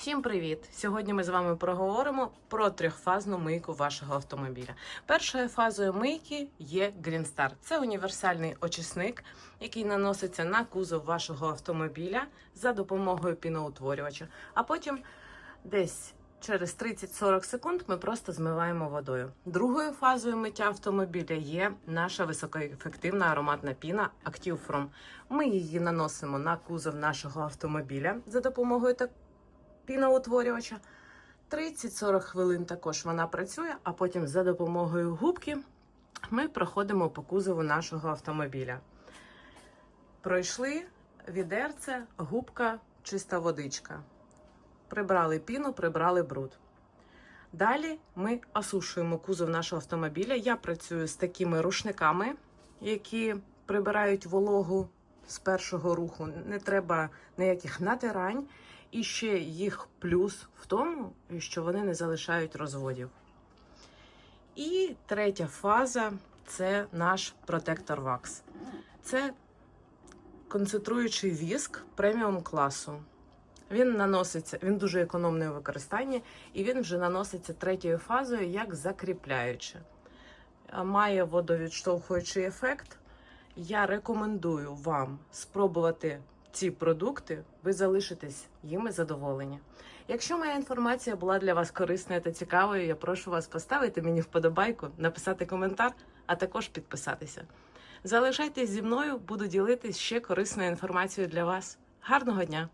Всім привіт! Сьогодні ми з вами проговоримо про трьохфазну мийку вашого автомобіля. Першою фазою мийки є Green Star. Це універсальний очисник, який наноситься на кузов вашого автомобіля за допомогою піноутворювача. А потім десь через 30-40 секунд ми просто змиваємо водою. Другою фазою миття автомобіля є наша високоефективна ароматна піна Active From. Ми її наносимо на кузов нашого автомобіля за допомогою так піноутворювача. 30-40 хвилин також вона працює, а потім за допомогою губки ми проходимо по кузову нашого автомобіля. Пройшли відерце, губка, чиста водичка. Прибрали піну, прибрали бруд. Далі ми осушуємо кузов нашого автомобіля. Я працюю з такими рушниками, які прибирають вологу з першого руху. Не треба ніяких натирань. І ще їх плюс в тому, що вони не залишають розводів. І третя фаза це наш протектор вакс. Це концентруючий віск преміум класу. Він наноситься, він дуже економний у використанні, і він вже наноситься третьою фазою як закріпляюче. Має водовідштовхуючий ефект. Я рекомендую вам спробувати ці продукти, ви залишитесь їми задоволені. Якщо моя інформація була для вас корисною та цікавою, я прошу вас поставити мені вподобайку, написати коментар, а також підписатися. Залишайтесь зі мною, буду ділитись ще корисною інформацією для вас. Гарного дня!